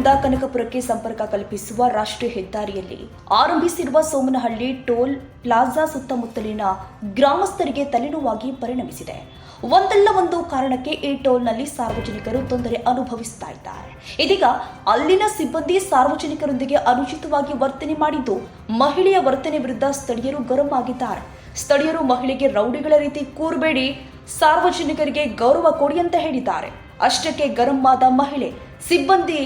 ಸೋಮನಹಳ್ಳಿಯಿಂದ ಕನಕಪುರಕ್ಕೆ ಸಂಪರ್ಕ ಕಲ್ಪಿಸುವ ರಾಷ್ಟ್ರೀಯ ಹೆದ್ದಾರಿಯಲ್ಲಿ ಆರಂಭಿಸಿರುವ ಸೋಮನಹಳ್ಳಿ ಟೋಲ್ ಪ್ಲಾಜಾ ಸುತ್ತಮುತ್ತಲಿನ ಗ್ರಾಮಸ್ಥರಿಗೆ ತಲೆನೋವಾಗಿ ಪರಿಣಮಿಸಿದೆ. ಒಂದಲ್ಲ ಒಂದು ಕಾರಣಕ್ಕೆ ಈ ಟೋಲ್ನಲ್ಲಿ ಸಾರ್ವಜನಿಕರು ತೊಂದರೆ ಅನುಭವಿಸ್ತಾ ಇದ್ದಾರೆ. ಇದೀಗ ಅಲ್ಲಿನ ಸಿಬ್ಬಂದಿ ಸಾರ್ವಜನಿಕರೊಂದಿಗೆ ಅನುಚಿತವಾಗಿ ವರ್ತನೆ ಮಾಡಿದ್ದು ಮಹಿಳೆಯ ವರ್ತನೆ ವಿರುದ್ಧ ಸ್ಥಳೀಯರು ಗರಂ ಆಗಿದ್ದಾರೆ. ಸ್ಥಳೀಯರು ಮಹಿಳೆಗೆ ರೌಡಿಗಳ ರೀತಿ ಕೂರಬೇಡಿ, ಸಾರ್ವಜನಿಕರಿಗೆ ಗೌರವ ಕೊಡಿ ಅಂತ ಹೇಳಿದ್ದಾರೆ. ಅಷ್ಟಕ್ಕೆ ಗರಂ ಆದ ಮಹಿಳೆ, ಸಿಬ್ಬಂದಿ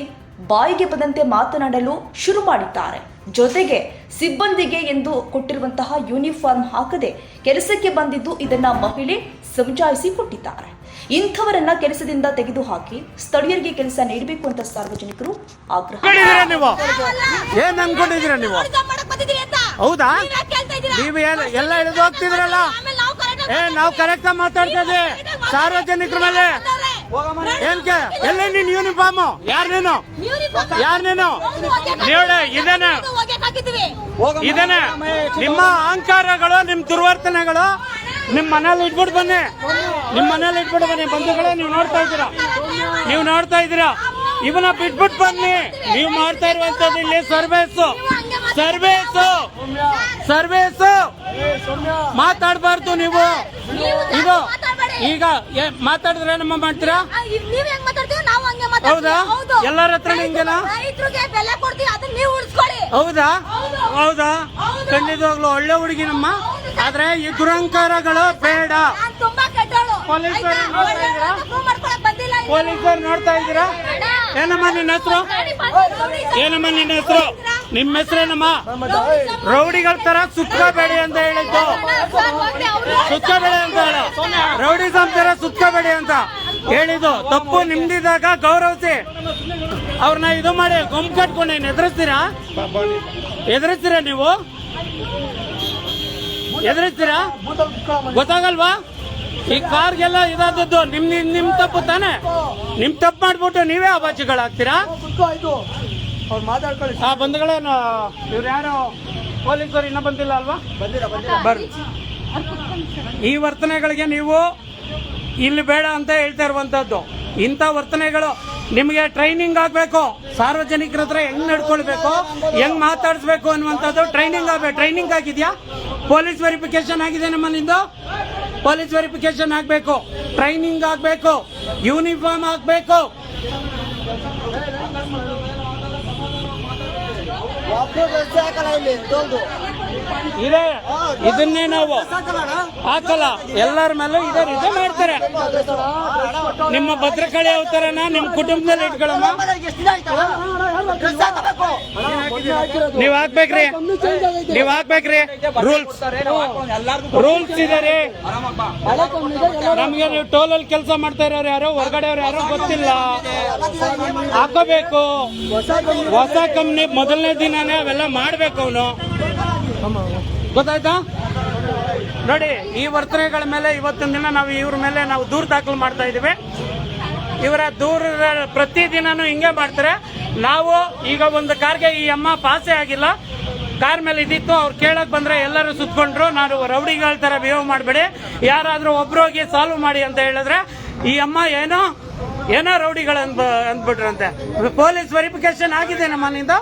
ಬಾಯಿಗೆ ಬಂದಂತೆ ಮಾತನಾಡಲು ಶುರು ಮಾಡಿದ್ದಾರೆ. ಜೊತೆಗೆ ಸಿಬ್ಬಂದಿಗೆ ಎಂದು ಕೊಟ್ಟಿರುವಂತಹ ಯೂನಿಫಾರ್ಮ್ ಹಾಕದೆ ಕೆಲಸಕ್ಕೆ ಬಂದಿದ್ದು ಇದನ್ನ ಮಹಿಳೆ ಸಮಜಾಯಿಸಿ ಕೊಟ್ಟಿದ್ದಾರೆ. ಇಂಥವರನ್ನ ಕೆಲಸದಿಂದ ತೆಗೆದುಹಾಕಿ ಸ್ಥಳೀಯರಿಗೆ ಕೆಲಸ ನೀಡಬೇಕು ಅಂತ ಸಾರ್ವಜನಿಕರು ಆಗ್ರಹ ಅನ್ಕೊಂಡಿದ್ದೀರಾ ನೀವು? ಏನ್ ಅನ್ಕೊಂಡಿದ್ದೀರಾ ನೀವು? ಹೌದಾ? ನೀವು ಎಲ್ಲ ಹೋಗ್ತಿದ್ರಲ್ಲ? ಏ ನಾವು ಕರೆಕ್ಟ್ ಮಾತಾಡ್ತಾ ಇದ್ದೀವಿ. ಸಾರ್ವಜನಿಕರ ಮೇಲೆ ಏನ್ ಕೆ ಎಲ್ಲ ನೀನ್ ಯೂನಿಫಾರ್ಮ್ ಯಾರ್ ನೀನು? ಯಾರ್ ನೀನು? ನೋಡಿ ಇದನ್ನ ಇದನ್ನ ನಿಮ್ಮ ಅಹಂಕಾರಗಳು ನಿಮ್ ದುರ್ವರ್ತನೆಗಳು ನಿಮ್ ಮನೇಲಿ ಇಟ್ಬಿಟ್ಟು ಬನ್ನಿ. ನಿಮ್ ಮನೇಲಿ ಇಟ್ಬಿಟ್ಟು ಬನ್ನಿ. ಬಂಧುಗಳೇ ನೀವು ನೋಡ್ತಾ ಇದ್ದೀರಾ? ನೀವು ನೋಡ್ತಾ ಇದ್ದೀರಾ? ಇವನ ಬಿಟ್ಬಿಟ್ಟು ಬನ್ನಿ. ನೀವು ಮಾಡ್ತಾ ಇರುವಂತದ್ದು ಇಲ್ಲಿ ಸರ್ವೇಸು ಸರ್ವೇಸ್ ಸರ್ವೇಸ್. ಮಾತಾಡಬಾರ್ದು ನೀವು. ಇದು ಈಗ ಮಾತಾಡಿದ್ರೆ ನಮ್ಮ ಮಾಡ್ತೀರಾ? ಹೌದಾ? ಎಲ್ಲರ ಹತ್ರ ಹಿಂಗೇನಾ? ಹೌದಾ? ಹೌದು. ಖಂಡಿತವಾಗ್ಲು ಒಳ್ಳೆ ಹುಡುಗಿ ನಮ್ಮ ಆದ್ರೆ ಈ ದುರಂಕಾರಗಳು ಬೇಡ. ಪೊಲೀಸರು. ಪೊಲೀಸರು ನೋಡ್ತಾ ಇದ್ದೀರಾ. ಏನಮ್ಮ ನಿನ್ನ ಹೆಸರು? ಏನಮ್ಮ ನಿನ್ನ ಹೆಸರು? ನಿಮ್ಮ ಹೆಸರೇನಮ್ಮ ರೌಡಿಗಳ ತರ ಸುತ್ತಬೇಡಿ ಅಂತ ಹೇಳಿದ್ದು. ಸುತ್ತಬೇಡಿ ಅಂತ ಹೇಳ. ರೌಡಿ ತರ ಸುತ್ತಬೇಡಿ ಅಂತ ಹೇಳಿದ್ದು. ತಪ್ಪು ನಿಮ್ದಿದಾಗ ಗೌರವಿಸಿ. ಅವ್ರನ್ನ ಇದು ಮಾಡಿ, ಗುಂಪು ಕಟ್ಕೊಂಡು ನೀನು ಎದುರಿಸ್ತೀರಾ? ಎದುರಿಸ್ತೀರಾ ನೀವು? ಎದುರಿಸ್ತೀರಾ? ಗೊತ್ತಾಗಲ್ವಾ? ಈ ಕಾರ್ಗೆಲ್ಲ ಇದಾದದ್ದು ನಿಮ್ ನಿಮ್- ತಪ್ಪು ತಾನೆ. ನಿಮ್ ತಪ್ಪು ಮಾಡ್ಬಿಟ್ಟು ನೀವೇ ಅವಾಜಿಗಳಾಗ್ತೀರಾ ಅವ್ರು ಮಾತಾಡ್ಕೊಳ್ಳಿ. ಆ ಬಂಧುಗಳೇನು ಇವ್ರು ಯಾರು? ಪೊಲೀಸರು ಇನ್ನೂ ಬಂದಿಲ್ಲ ಅಲ್ವಾ? ಬರ್ರಿ. ಈ ವರ್ತನೆಗಳಿಗೆ ನೀವು ಇಲ್ಲಿ ಬೇಡ ಅಂತ ಹೇಳ್ತಾ ಇರುವಂತದ್ದು ಇಂಥ ವರ್ತನೆಗಳು ನಿಮಗೆ ಟ್ರೈನಿಂಗ್ ಆಗಬೇಕು. ಸಾರ್ವಜನಿಕರ ಹತ್ರ ಹೆಂಗ್ ನಡ್ಕೊಳ್ಬೇಕು ಹೆಂಗ್ ಮಾತಾಡಿಸ್ಬೇಕು ಅನ್ನುವಂಥದ್ದು ಟ್ರೈನಿಂಗ್ ಆಗಬೇಕು ಟ್ರೈನಿಂಗ್ ಆಗಿದ್ಯಾ? ಪೊಲೀಸ್ ವೆರಿಫಿಕೇಶನ್ ಆಗಿದೆ ನಮ್ಮಲ್ಲಿಂದ. ಪೊಲೀಸ್ ವೆರಿಫಿಕೇಶನ್ ಆಗಬೇಕು. ಟ್ರೈನಿಂಗ್ ಆಗಬೇಕು. ಯೂನಿಫಾರ್ಮ್ ಆಗಬೇಕು. ಒಬ್ರು ಡ್ರೆಸ್ ಹಾಕಲ್ಲ ಇಲ್ಲಿ ತೋಲ್ದು ಇದೆ. ಇದನ್ನೇ ನಾವು ಹಾಕಲ್ಲ. ಎಲ್ಲರ ಮೇಲೂ ಇದೇ ಇದೇ ಮಾಡ್ತಾರೆ. ನಿಮ್ಮ ಭದ್ರಕಾಳಿ ಅವತಾರನ ನಿಮ್ಮ ಕುಟುಂಬದಲ್ಲಿ ಇಟ್ಕೊಳ್ಳಮ್ಮ. ನೀವ್ ಹಾಕ್ಬೇಕ್ರಿ. ನೀವ್ ಹಾಕ್ಬೇಕ್ರಿ. ರೂಲ್ಸ್. ರೂಲ್ಸ್ ಇದೆ ನಮ್ಗೆ ನೀವು ಟೋಲ್ ಅಲ್ಲಿ ಕೆಲಸ ಮಾಡ್ತಾ ಇರೋರು ಯಾರು, ಹೊರಗಡೆ ಅವ್ರು ಯಾರೋ ಗೊತ್ತಿಲ್ಲ. ಹಾಕೋಬೇಕು. ಹೊಸ ಕಂಪ್ನಿ ಮೊದಲನೇ ದಿನಾನೇ ಅವೆಲ್ಲ ಮಾಡ್ಬೇಕು ಅವನು. ಗೊತ್ತಾಯ್ತಾ? ನೋಡಿ, ಈ ವರ್ತನೆಗಳ ಮೇಲೆ ಇವತ್ತಿನ ದಿನ ನಾವು ಇವ್ರ ಮೇಲೆ ನಾವು ದೂರು ದಾಖಲು ಮಾಡ್ತಾ ಇದೀವಿ ಇವರ ದೂರ ಪ್ರತಿದಿನನೂ ಹಿಂಗೆ ಮಾಡ್ತಾರೆ. ನಾವು ಈಗ ಒಂದು ಕಾರ್ಗೆ ಈ ಅಮ್ಮ ಪಾಸೇ ಆಗಿಲ್ಲ. ಕಾರ್ ಮೇಲೆ ಇದ್ದಿತ್ತು, ಅವ್ರು ಕೇಳಕ್ ಬಂದ್ರೆ ಎಲ್ಲರೂ ಸುತ್ಕೊಂಡ್ರು. ನಾನು ರೌಡಿಗಳ ತರ ಬಿಹೇವ್ ಮಾಡಬೇಡಿ. ಯಾರಾದ್ರೂ ಒಬ್ರೋಗಿ ಸಾಲ್ವ್ ಮಾಡಿ ಅಂತ ಹೇಳಿದ್ರೆ, ಈ ಅಮ್ಮ ಏನೋ ಏನೋ ರೌಡಿಗಳು ಅಂದ್ ಅಂದ್ಬಿಟ್ರಂತೆ. ಪೊಲೀಸ್ ವೆರಿಫಿಕೇಶನ್ ಆಗಿದೆ ನಮ್ಮ ಮನೆಯಿಂದ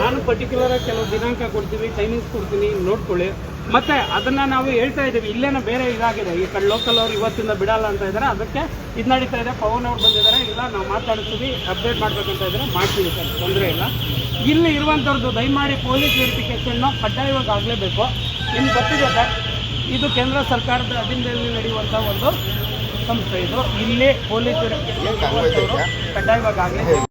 ನಾನು ಪರ್ಟಿಕ್ಯುಲರ್ ಆಗಿ ಕೆಲವು ದಿನಾಂಕ ಕೊಡ್ತೀವಿ ಟೈಮಿಂಗ್ಸ್ ಕೊಡ್ತೀನಿ ನೋಡ್ಕೊಳ್ಳಿ. ಮತ್ತೆ ಅದನ್ನ ನಾವು ಹೇಳ್ತಾ ಇದ್ದೀವಿ ಇಲ್ಲೇನೋ ಬೇರೆ ಇದಾಗಿದೆ. ಈ ಕಡೆ ಲೋಕಲ್ ಅವ್ರು ಇವತ್ತಿಂದ ಬಿಡಲ್ಲ ಅಂತ ಇದ್ದಾರೆ ಅದಕ್ಕೆ ಇದು ನಡೀತಾ ಇದೆ. ಪವನ್ ಅವ್ರು ಬಂದಿದ್ದಾರೆ ಇಲ್ಲ ನಾವು ಮಾತಾಡ್ತೀವಿ ಅಪ್ಡೇಟ್ ಮಾಡ್ಬೇಕಂತ ಇದ್ರೆ ಮಾಡ್ತೀವಿ ಸರ್ ತೊಂದರೆ ಇಲ್ಲ. ಇಲ್ಲಿ ಇರುವಂಥವ್ರದ್ದು ದಯಮಾಡಿ ಪೊಲೀಸ್ ವೆರಿಫಿಕೇಶನ್ ಕಡ್ಡಾಯವಾಗಿ ಆಗಲೇಬೇಕು. ನಿಮ್ಗೆ ಗೊತ್ತಿದೆ ಸರ್ ಇದು ಕೇಂದ್ರ ಸರ್ಕಾರದ ಅಧೀನದಲ್ಲಿ ನಡೆಯುವಂಥ ಒಂದು ಸಂಸ್ಥೆ ಇದು. ಇಲ್ಲಿ ಪೊಲೀಸ್ ವೆರಿಫಿಕೇಶನ್ ಕಡ್ಡಾಯವಾಗಿ ಆಗಲೇಬೇಕು.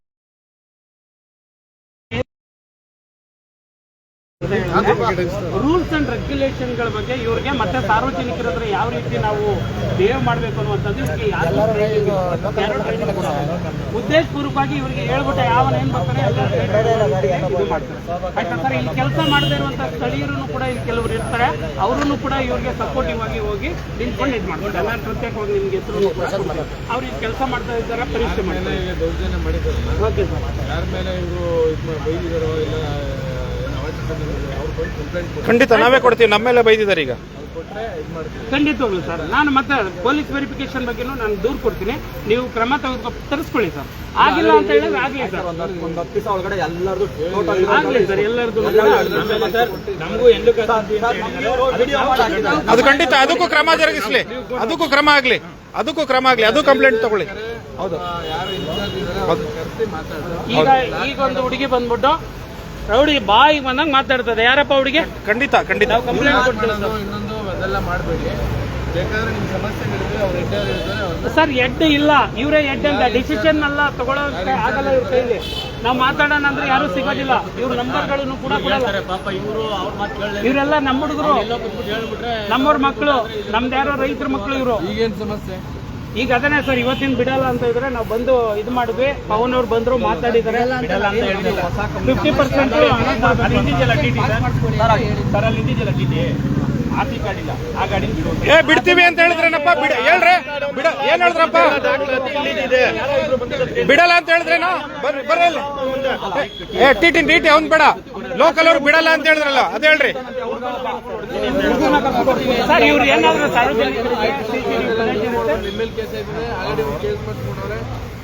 ರೂಲ್ಸ್ ಅಂಡ್ ರೆಗ್ಯುಲೇಷನ್ಗಳ ಬಗ್ಗೆ ಇವ್ರಿಗೆ ಮತ್ತೆ ಸಾರ್ವಜನಿಕರ ಹತ್ರ ಯಾವ ರೀತಿ ನಾವು ಬಿಹೇವ್ ಮಾಡಬೇಕು ಅನ್ನುವಂಥದ್ದು ಇವ್ರಿಗೆ ಉದ್ದೇಶ ಪೂರ್ವಕವಾಗಿ ಇವರಿಗೆ ಹೇಳ್ಬಿಟ್ಟು ಯಾವನ ಏನ್ ಬರ್ತಾರೆ ಇದು ಮಾಡ್ತಾರೆ. ಯಾಕಂದ್ರೆ ಇಲ್ಲಿ ಕೆಲಸ ಮಾಡದೇ ಇರುವಂತ ಸ್ಥಳೀಯರು ಕೂಡ ಇಲ್ಲಿ ಕೆಲವರು ಇರ್ತಾರೆ. ಅವರನ್ನು ಕೂಡ ಇವ್ರಿಗೆ ಸಪೋರ್ಟಿವ್ ಆಗಿ ಹೋಗಿ ನಿಂತ್ಕೊಂಡು ಇದು ಮಾಡ್ತಾರೆ. ಎಲ್ಲ ಪ್ರತ್ಯೇಕವಾಗಿ ನಿಮ್ಗೆ ಹೆಸರು ಅವ್ರು ಇಲ್ಲಿ ಕೆಲಸ ಮಾಡ್ತಾ ಇದ್ದಾರೆ ಪರೀಕ್ಷೆ ಮಾಡ್ತಾರೆ ಓಕೆ ಸರ್. ಯಾರ ಮೇಲೆ ಇವರು ಬೈದಿದಾರೋ ಇಲ್ಲ ಖಂಡಿತ ನಾವೇ ಕೊಡ್ತೀವಿ ನಮ್ಮ ಮೇಲೆ ಬೈದಿದ್ದಾರೆ ಈಗ. ಖಂಡಿತವಾಗ್ಲು ಸರ್. ನಾನು ಮತ್ತೆ ಪೊಲೀಸ್ ವೆರಿಫಿಕೇಶನ್ ಬಗ್ಗೆ ನಾನು ದೂರು ಕೊಡ್ತೀನಿ. ನೀವು ಕ್ರಮ ತೆಗೆದುಕೊ ತರಿಸ್ಕೊಳ್ಳಿ ಸರ್. ಆಗಿಲ್ಲ ಅಂತ ಹೇಳಿದ್ರೆ ಆಗ್ಲಿ ಸರ್. ಒಂದು ಹತ್ತು ದಿವಸ ಒಳಗಡೆ ಎಲ್ಲರದು ಟೋಟಲ್ ಆಗಲಿ ಸರ್ ನಮಗೂ ಎಂಟು ಅದು ಖಂಡಿತ ಅದಕ್ಕೂ ಕ್ರಮ ಜರುಗಿಸ್ಲಿ. ಅದಕ್ಕೂ ಕ್ರಮ ಆಗ್ಲಿ. ಅದಕ್ಕೂ ಕ್ರಮ ಆಗ್ಲಿ. ಅದು ಕಂಪ್ಲೇಂಟ್ ತಗೊಳ್ಳಿ. ಹೌದು ಈಗ ಈಗ ಒಂದು ಹುಡುಗಿ ಬಂದ್ಬಿಟ್ಟು ರೌಡಿ ಬಾಯಿಗೆ ಬಂದಂಗೆ ಮಾತಾಡ್ತದೆ. ಯಾರಪ್ಪ ಹುಡುಗಿ ಖಂಡಿತ ಖಂಡಿತ. ನಾವು ಕಂಪ್ಲೇಂಟ್ ಕೊಡ್ತೀವಿ ಇನ್ನೊಂದು ಅದೆಲ್ಲ ಮಾಡಬೇಡಿ. ಬೇಕಾದ್ರೆ ನಿಮ್ಮ ಸಮಸ್ಯೆಗಳಿದ್ರೆ ಅವ್ರು ಹೆಡ್ಡರ್ ಇರ್ತಾರೆ ಅವ್ರನ್ನ ಸರ್ ಎಡ್ ಇಲ್ಲ. ಇವರೇ ಎಡ್ ಅಂತ. ಡಿಸಿಷನ್ ಎಲ್ಲ ತಗೊಳ್ಳೋಕೆ ಆಗಲ್ಲ ಇವ್ರ ಕೈಲಿ. ನಾವು ಮಾತಾಡೋಣ ಅಂದ್ರೆ ಯಾರು ಸಿಗೋದಿಲ್ಲ. ಇವ್ರ ನಂಬರ್ಗಳನ್ನು ಕೂಡ ಕೊಡಲ್ಲ. ಪಾಪ ಇವರು ಅವ್ರ ಮಾತು ಕೇಳಲ್ಲ ಇವರೆಲ್ಲ ನಮ್ಮ ಹುಡುಗರು. ಹೇಳ್ಬಿಟ್ರೆ ನಮ್ಮವ್ರ ಮಕ್ಕಳು ನಮ್ದು ಯಾರೋ ರೈತರ ಮಕ್ಕಳು ಇವರು. ಈಗೇನು ಸಮಸ್ಯೆ? ಈಗ ಅದನ್ನೇ ಸರ್ ಇವತ್ತಿನ ಬಿಡಲ್ಲ ಅಂತ ಇದ್ರೆ ನಾವು ಬಂದು ಇದು ಮಾಡಿದ್ವಿ. ಪವನ್ ಅವ್ರು ಬಂದ್ರು ಮಾತಾಡಿದ್ದಾರೆ. ಬಿಡಲ್ಲ ಅಂತ ಹೇಳಿಲ್ಲ ಫಿಫ್ಟಿ ಪರ್ಸೆಂಟ್ ಏ ಬಿಡ್ತೀವಿ ಅಂತ ಹೇಳಿದ್ರೇನಪ್ಪ? ಬಿಡ ಹೇಳ್ರೆ. ಬಿಡ ಏನ್ ಹೇಳಿದ್ರಪ್ಪ? ಬಿಡಲ್ಲ ಅಂತ ಹೇಳಿದ್ರೇನೋ? ಬರ್ರಿ ಬರಲ್ಲ ಇಲ್ಲಿ. ಏ ಟಿ ಟಿ ಟಿ ಟಿ ಅವ್ನ್ ಬೇಡ. ಲೋಕಲ್ ಅವ್ರು ಬಿಡಲ್ಲ ಅಂತ ಹೇಳಿದ್ರಲ್ಲ ಅದ್ ಹೇಳ್ರಿ. ಸರ್ ಇವ್ರು ಏನಾದ್ರು ಸಾರ್ವಜನಿಕರಿಗೆ ಆಲ್ರೆಡಿ ಕೇಸ್ ಮಾಡ್ಕೊಂಡವ್ರೆ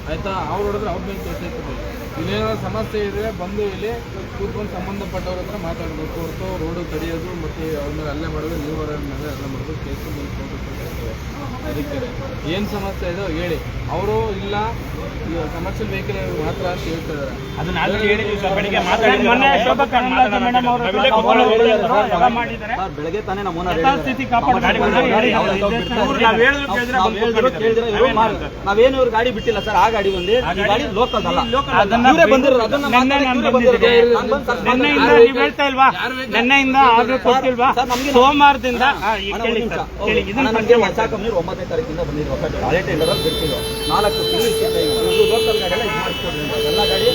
ಆಯ್ತಾ? ಅವ್ರು ಹೊಡೆದ್ರೆ ಅವ್ರ ಮೇಲೆ ಕೇಸ್ ಆಯ್ತದೆ. ಇನ್ನೇನಾದ್ರು ಸಮಸ್ಯೆ ಇದ್ರೆ ಬಂದು ಇಲ್ಲಿ ಕೂತ್ಕೊಂಡು ಸಂಬಂಧಪಟ್ಟವ್ರ ಹತ್ರ ಮಾತಾಡಬೇಕು ಹೊರತು ರೋಡು ತಡೆಯೋದು ಮತ್ತೆ ಅವ್ರ ಮೇಲೆ ಅಲ್ಲೇ ಮಾಡೋದು ನೀವು ಅವರ ಮೇಲೆ ಅಲ್ಲೇ ಮಾಡೋದು ಕೇಸು ಅದಕ್ಕೆ ಏನು ಸಮಸ್ಯೆ ಇದೆ ಹೇಳಿ. ಅವರು ಇಲ್ಲ ಕಮರ್ಷಿಯಲ್ ವೆಹಿಕಲ್ ಮಾತ್ರ ಅಂತ ಹೇಳ್ತಾ ಇದ್ದಾರೆ. ಮೊನ್ನೆ ಶೋಭಾ ಕರಂದ್ಲಾಜೆ ಮೇಡಮ್ ಅವರು ಎಲ್ಲ ಮಾಡಿದ್ದಾರೆ? ಬೆಳಗ್ಗೆ ತಾನೇ ನಮ್ಮ ನಾವೇನು ಇವ್ರ ಗಾಡಿ ಬಿಟ್ಟಿಲ್ಲ ಸರ್ ಆ ಗಾಡಿ ಒಂದೇ ಈ ಗಾಡಿ ಲೋಕಲ್ ಅಲ್ಲ. ನಿನ್ನೆಯಿಂದ ನೀವು ಹೇಳ್ತಾ ಇಲ್ವಾ? ನಿನ್ನೆಯಿಂದ ಕೊಟ್ಟಿಲ್ವಾ ಸೋಮವಾರದಿಂದ ಒಂಬತ್ತನೇ ತಾರೀಕಿಂದ ಬಂದಿರುವ ಎಲ್ಲರೂ ನಾಲ್ಕು ಎಲ್ಲ ಗಾಡಿ